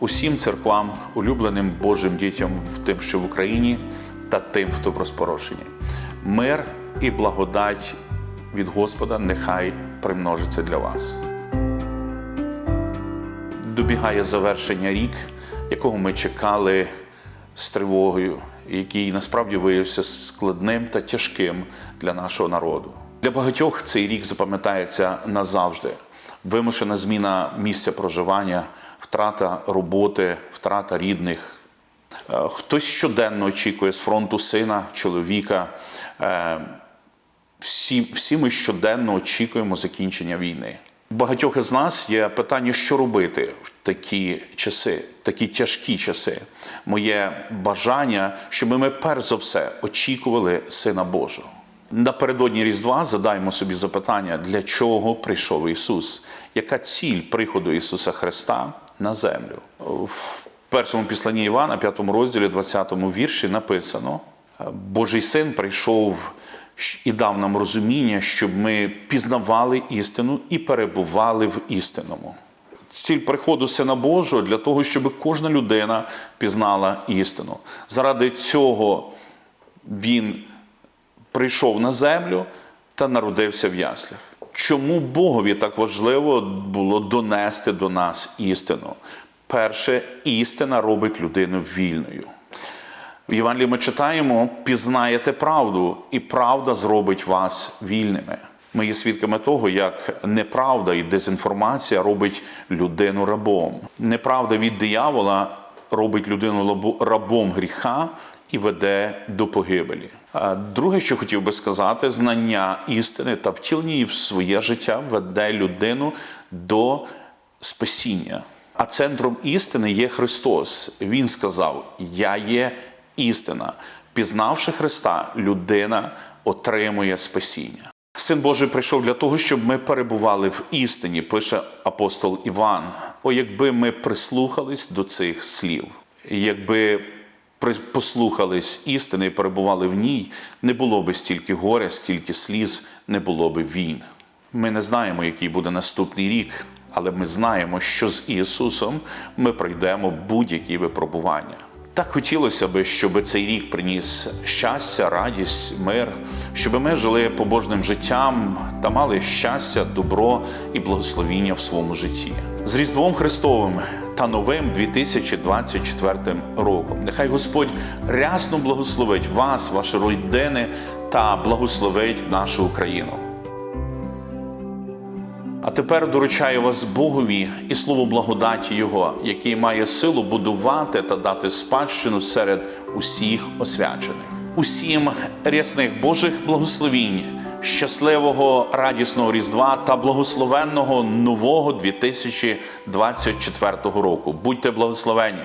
Усім церквам, улюбленим Божим дітям в тим, що в Україні, та тим, хто в розпорошенні. Мир і благодать від Господа нехай примножиться для вас. Добігає завершення рік, якого ми чекали з тривогою, який насправді виявився складним та тяжким для нашого народу. Для багатьох цей рік запам'ятається назавжди. Вимушена зміна місця проживання, втрата роботи, втрата рідних. Е, Хтось щоденно очікує з фронту сина, чоловіка. Е, Всі, всі ми щоденно очікуємо закінчення війни. Багатьох із нас є питання, що робити в такі часи, такі тяжкі часи. Моє бажання, щоб ми перш за все очікували Сина Божого. Напередодні Різдва задаємо собі запитання, для чого прийшов Ісус? Яка ціль приходу Ісуса Христа на землю? В першому післанні Івана, 5 розділі, 20 вірші написано: Божий син прийшов і дав нам розуміння, щоб ми пізнавали істину і перебували в істинному. Ціль приходу Сина Божого для того, щоб кожна людина пізнала істину. Заради цього Він прийшов на землю та народився в яслях. Чому Богові так важливо було донести до нас істину? Перше, істина робить людину вільною. В Євангелії ми читаємо: пізнаєте правду, і правда зробить вас вільними. Ми є свідками того, як неправда і дезінформація робить людину рабом. Неправда від диявола робить людину рабом гріха і веде до погибелі. Друге, що хотів би сказати, знання істини та втілення її в своє життя веде людину до спасіння. А центром істини є Христос. Він сказав: Я є істина. Пізнавши Христа, людина отримує спасіння. Син Божий прийшов для того, щоб ми перебували в істині, пише апостол Іван. О, якби ми прислухались до цих слів, якби послухались істини і перебували в ній, не було би стільки горя, стільки сліз, не було би війн. Ми не знаємо, який буде наступний рік, але ми знаємо, що з Ісусом ми пройдемо будь-які випробування. Так хотілося б, щоб цей рік приніс щастя, радість, мир, щоб ми жили побожним життям та мали щастя, добро і благословіння в своєму житті. З Різдвом Христовим та новим 2024 роком. Нехай Господь рясно благословить вас, ваші родини та благословить нашу Україну. А тепер доручаю вас Богові і слово благодаті Його, який має силу будувати та дати спадщину серед усіх освячених. Усім рясних Божих благословінь, щасливого радісного Різдва та благословенного нового 2024 року. Будьте благословені!